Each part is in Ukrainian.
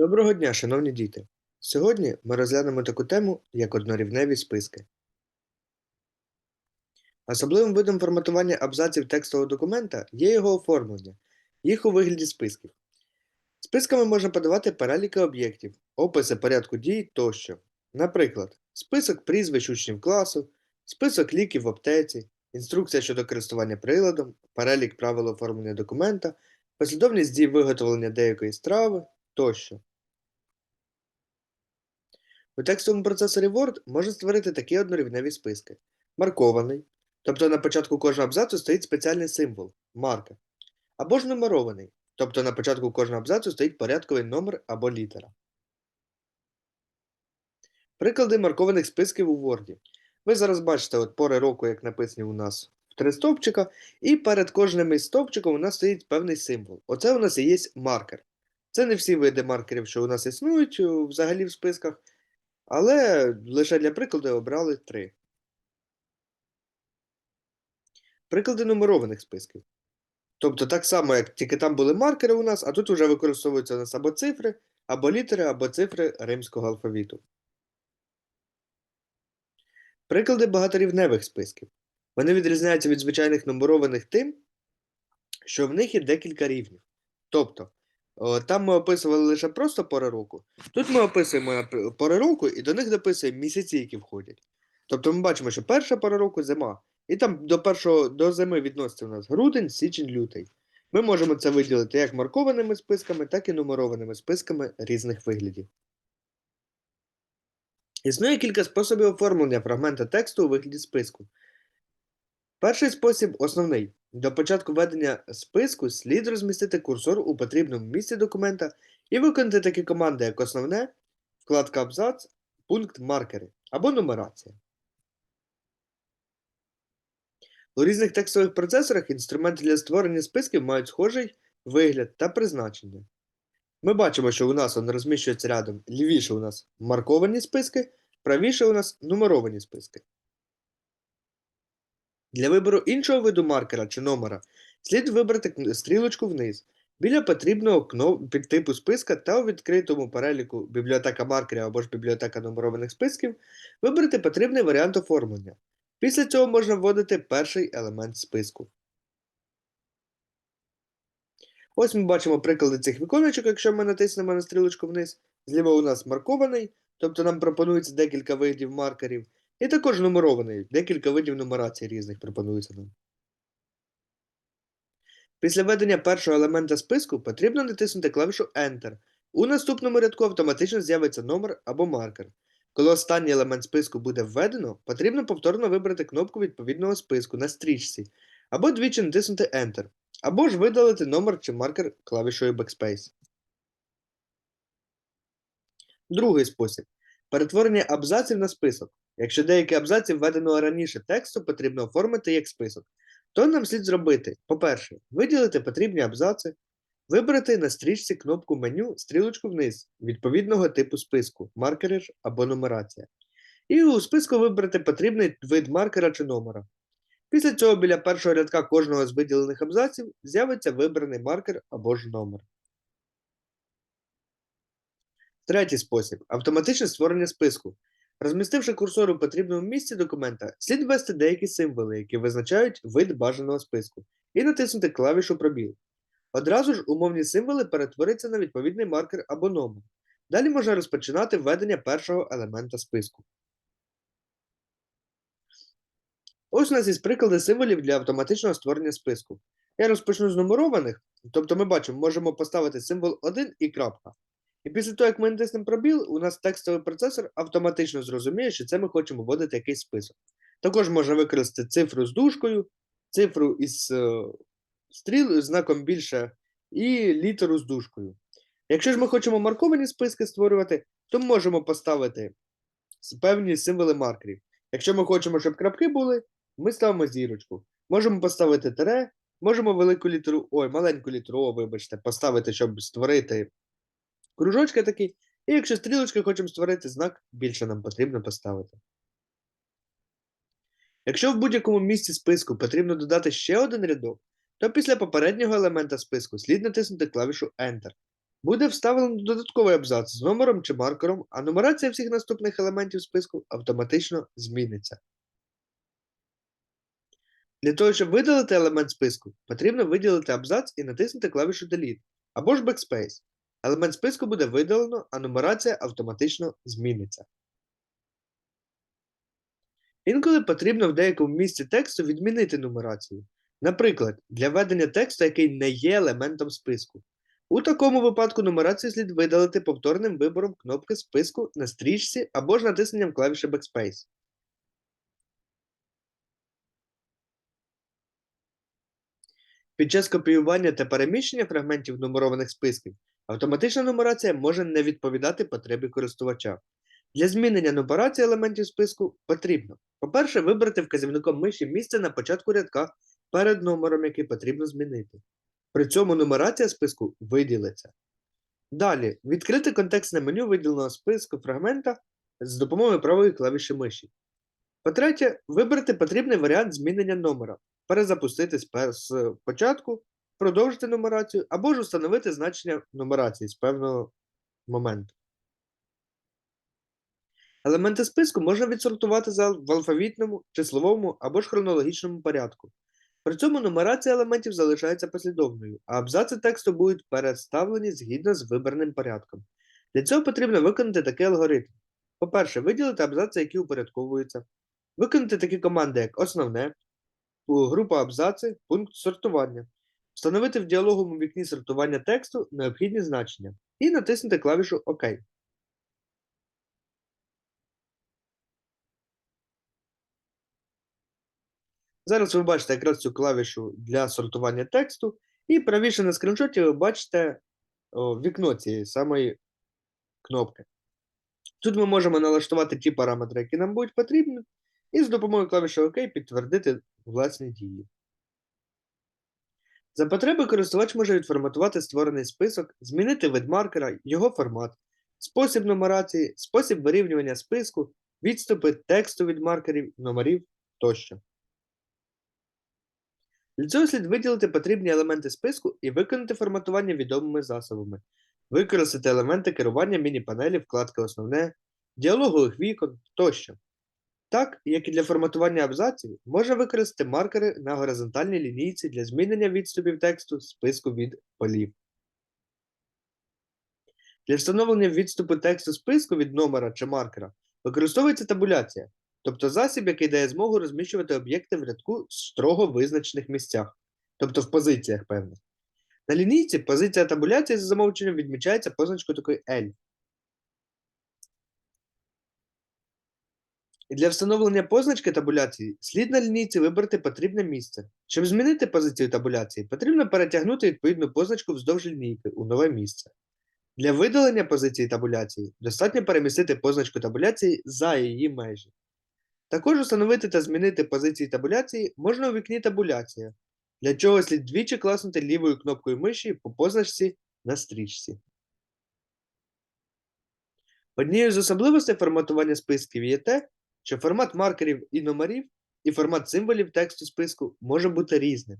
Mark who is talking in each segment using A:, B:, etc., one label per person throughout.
A: Доброго дня, шановні діти! Сьогодні ми розглянемо таку тему, як однорівневі списки. Особливим видом форматування абзаців текстового документа є його оформлення, їх у вигляді списків. Списками можна подавати переліки об'єктів, описи порядку дій тощо. Наприклад, список прізвищ учнів класу, список ліків в аптеці, інструкція щодо користування приладом, перелік правил оформлення документа, послідовність дій виготовлення деякої страви тощо. У текстовому процесорі Word можна створити такі однорівневі списки. Маркований, тобто на початку кожного абзацу стоїть спеціальний символ маркер. Або ж нумерований, тобто на початку кожного абзацу стоїть порядковий номер або літера. Приклади маркованих списків у Word. Ви зараз бачите от пори року, як написані у нас в три стовпчика, і перед кожним із стовпчиком у нас стоїть певний символ. Оце у нас і є маркер. Це не всі види маркерів, що у нас існують е, взагалі в списках. Але лише для прикладу обрали три. Приклади нумерованих списків. Тобто так само, як тільки там були маркери у нас, а тут вже використовуються у нас або цифри, або літери, або цифри римського алфавіту. Приклади багаторівневих списків. Вони відрізняються від звичайних нумерованих тим, що в них є декілька рівнів. Тобто, там ми описували лише просто пори року. Тут ми описуємо пори року і до них дописуємо місяці, які входять. Тобто ми бачимо, що перша пора року зима. І там до першого до зими відноситься у нас грудень, січень, лютий. Ми можемо це виділити як маркованими списками, так і нумерованими списками різних виглядів. Існує кілька способів оформлення фрагмента тексту у вигляді списку. Перший спосіб основний. До початку ведення списку слід розмістити курсор у потрібному місці документа і виконати такі команди, як основне, вкладка абзац, пункт маркери або нумерація. У різних текстових процесорах інструменти для створення списків мають схожий вигляд та призначення. Ми бачимо, що у нас вони розміщуються рядом лівіше у нас марковані списки, правіше у нас нумеровані списки. Для вибору іншого виду маркера чи номера слід вибрати стрілочку вниз біля потрібного кно- підтипу списка та у відкритому переліку бібліотека маркерів або ж бібліотека нумерованих списків вибрати потрібний варіант оформлення. Після цього можна вводити перший елемент списку. Ось ми бачимо приклади цих віконечок, якщо ми натиснемо на стрілочку вниз. Зліва у нас маркований, тобто нам пропонується декілька видів маркерів, і також нумерований, декілька видів нумерацій різних пропонується нам. Після введення першого елемента списку потрібно натиснути клавішу Enter. У наступному рядку автоматично з'явиться номер або маркер. Коли останній елемент списку буде введено, потрібно повторно вибрати кнопку відповідного списку на стрічці, або двічі натиснути Enter, або ж видалити номер чи маркер клавішою Backspace. Другий спосіб перетворення абзаців на список. Якщо деякі абзаці введеного раніше тексту потрібно оформити як список, то нам слід зробити, по-перше, виділити потрібні абзаци, вибрати на стрічці кнопку меню стрілочку вниз відповідного типу списку, маркери або нумерація. І у списку вибрати потрібний вид маркера чи номера. Після цього біля першого рядка кожного з виділених абзаців з'явиться вибраний маркер або ж номер. Третій спосіб автоматичне створення списку. Розмістивши курсор у потрібному місці документа, слід ввести деякі символи, які визначають вид бажаного списку, і натиснути клавішу пробіл. Одразу ж умовні символи перетворяться на відповідний маркер або номер. Далі можна розпочинати введення першого елемента списку. Ось у нас є приклади символів для автоматичного створення списку. Я розпочну з нумерованих, тобто ми бачимо, можемо поставити символ 1 і крапка. І після того, як ми натиснемо пробіл, у нас текстовий процесор автоматично зрозуміє, що це ми хочемо вводити якийсь список. Також можна використати цифру з дужкою, цифру із е, стріл знаком більше і літеру з дужкою. Якщо ж ми хочемо марковані списки створювати, то можемо поставити певні символи маркерів. Якщо ми хочемо, щоб крапки були, ми ставимо зірочку. Можемо поставити тире, можемо велику літеру, ой, маленьку літеру О, вибачте, поставити, щоб створити кружочки такі. І якщо стрілочки хочемо створити знак, більше нам потрібно поставити. Якщо в будь-якому місці списку потрібно додати ще один рядок, то після попереднього елемента списку слід натиснути клавішу Enter. буде вставлено додатковий абзац з номером чи маркером, а нумерація всіх наступних елементів списку автоматично зміниться. Для того, щоб видалити елемент списку, потрібно виділити абзац і натиснути клавішу Delete або ж Backspace. Елемент списку буде видалено, а нумерація автоматично зміниться. Інколи потрібно в деякому місці тексту відмінити нумерацію. Наприклад, для введення тексту, який не є елементом списку. У такому випадку нумерацію слід видалити повторним вибором кнопки списку на стрічці або ж натисненням клавіші Backspace. Під час копіювання та переміщення фрагментів нумерованих списків автоматична нумерація може не відповідати потребі користувача. Для змінення нумерації елементів списку потрібно, по-перше, вибрати вказівником миші місце на початку рядка перед номером, який потрібно змінити. При цьому нумерація списку виділиться. Далі відкрити контекстне меню виділеного списку фрагмента з допомогою правої клавіші миші. По-третє, вибрати потрібний варіант змінення номера, перезапустити з початку, продовжити нумерацію або ж встановити значення нумерації з певного моменту. Елементи списку можна відсортувати в алфавітному, числовому або ж хронологічному порядку. При цьому нумерація елементів залишається послідовною, а абзаци тексту будуть переставлені згідно з вибраним порядком. Для цього потрібно виконати такий алгоритм. По-перше, виділити абзаци, які упорядковуються, виконати такі команди, як основне, група абзаци, пункт сортування, встановити в діалоговому вікні сортування тексту необхідні значення і натиснути клавішу ОК. Зараз ви бачите якраз цю клавішу для сортування тексту, і правіше на скріншоті ви бачите о, вікно цієї самої кнопки. Тут ми можемо налаштувати ті параметри, які нам будуть потрібні, і з допомогою клавіші ОК підтвердити власні дії. За потреби користувач може відформатувати створений список, змінити вид маркера, його формат, спосіб нумерації, спосіб вирівнювання списку, відступи тексту від маркерів, номерів тощо. Для цього слід виділити потрібні елементи списку і виконати форматування відомими засобами, використати елементи керування міні-панелі, вкладки Основне, діалогових вікон тощо. Так, як і для форматування абзаців, можна використати маркери на горизонтальній лінійці для змінення відступів тексту списку від полів. Для встановлення відступу тексту списку від номера чи маркера використовується табуляція, тобто засіб, який дає змогу розміщувати об'єкти в рядку в строго визначених місцях, тобто в позиціях певних. На лінійці позиція табуляції за замовченням відмічається позначкою такої L. для встановлення позначки табуляції слід на лінійці вибрати потрібне місце. Щоб змінити позицію табуляції, потрібно перетягнути відповідну позначку вздовж лінійки у нове місце. Для видалення позиції табуляції достатньо перемістити позначку табуляції за її межі. Також встановити та змінити позиції табуляції можна у вікні табуляція, для чого слід двічі класнути лівою кнопкою миші по позначці на стрічці. Однією з особливостей форматування списків є те, що формат маркерів і номерів і формат символів тексту списку може бути різним.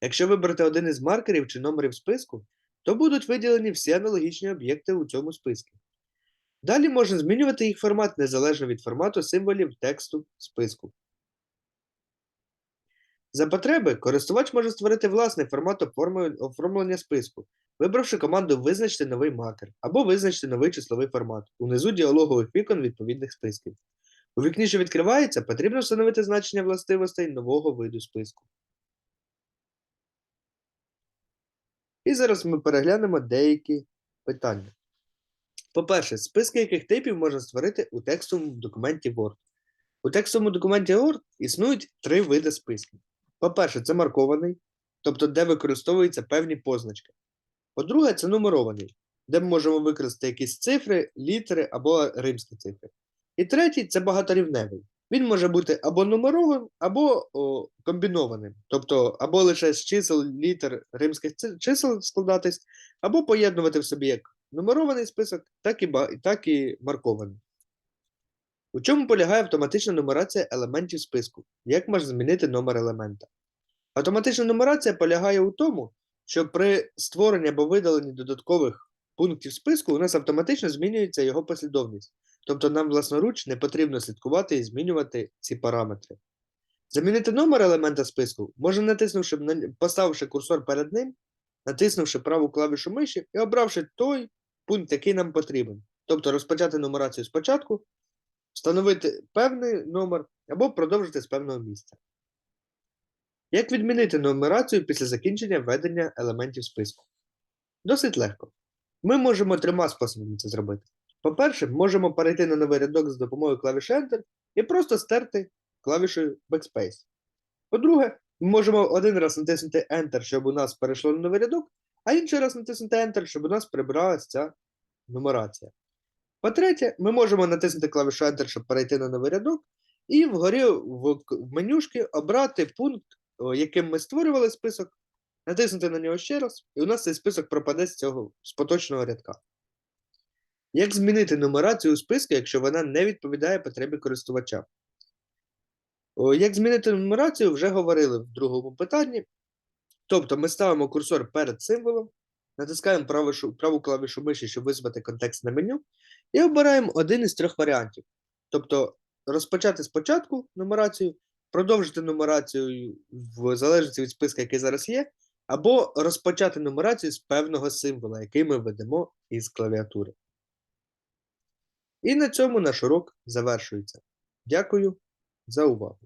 A: Якщо вибрати один із маркерів чи номерів списку, то будуть виділені всі аналогічні об'єкти у цьому списку. Далі можна змінювати їх формат незалежно від формату символів тексту списку. За потреби, користувач може створити власний формат оформлення списку, вибравши команду Визначити новий маркер або визначити новий числовий формат унизу діалогових вікон відповідних списків. У вікні, що відкривається, потрібно встановити значення властивостей нового виду списку. І зараз ми переглянемо деякі питання. По-перше, списки яких типів можна створити у текстовому документі Word. У текстовому документі Word існують три види списків. По-перше, це маркований, тобто де використовуються певні позначки. По-друге, це нумерований, де ми можемо використати якісь цифри, літери або римські цифри. І третій це багаторівневий. Він може бути або нумерованим, або о, комбінованим, тобто або лише з чисел літер римських чисел складатись, або поєднувати в собі як нумерований список, так і, так і маркований. У чому полягає автоматична нумерація елементів списку? Як можна змінити номер елемента? Автоматична нумерація полягає у тому, що при створенні або видаленні додаткових пунктів списку у нас автоматично змінюється його послідовність. Тобто нам власноруч не потрібно слідкувати і змінювати ці параметри. Замінити номер елемента списку можна натиснувши, поставивши курсор перед ним, натиснувши праву клавішу миші і обравши той пункт, який нам потрібен. Тобто розпочати нумерацію спочатку, встановити певний номер або продовжити з певного місця. Як відмінити нумерацію після закінчення введення елементів списку? Досить легко. Ми можемо трьома способами це зробити. По-перше, можемо перейти на новий рядок з допомогою клавіші Enter і просто стерти клавішею Backspace. По-друге, ми можемо один раз натиснути Enter, щоб у нас перейшло на новий рядок, а інший раз натиснути Enter, щоб у нас прибралася ця нумерація. По-третє, ми можемо натиснути клавішу Enter, щоб перейти на новий рядок, і вгорі в, менюшки обрати пункт, яким ми створювали список, натиснути на нього ще раз, і у нас цей список пропаде з цього з поточного рядка. Як змінити нумерацію у списку, якщо вона не відповідає потребі користувача? Як змінити нумерацію, вже говорили в другому питанні. Тобто ми ставимо курсор перед символом, натискаємо праву, праву клавішу миші, щоб визвати контекстне меню, і обираємо один із трьох варіантів. Тобто розпочати спочатку нумерацію, продовжити нумерацію в залежності від списка, який зараз є, або розпочати нумерацію з певного символа, який ми ведемо із клавіатури. І на цьому наш урок завершується. Дякую за увагу.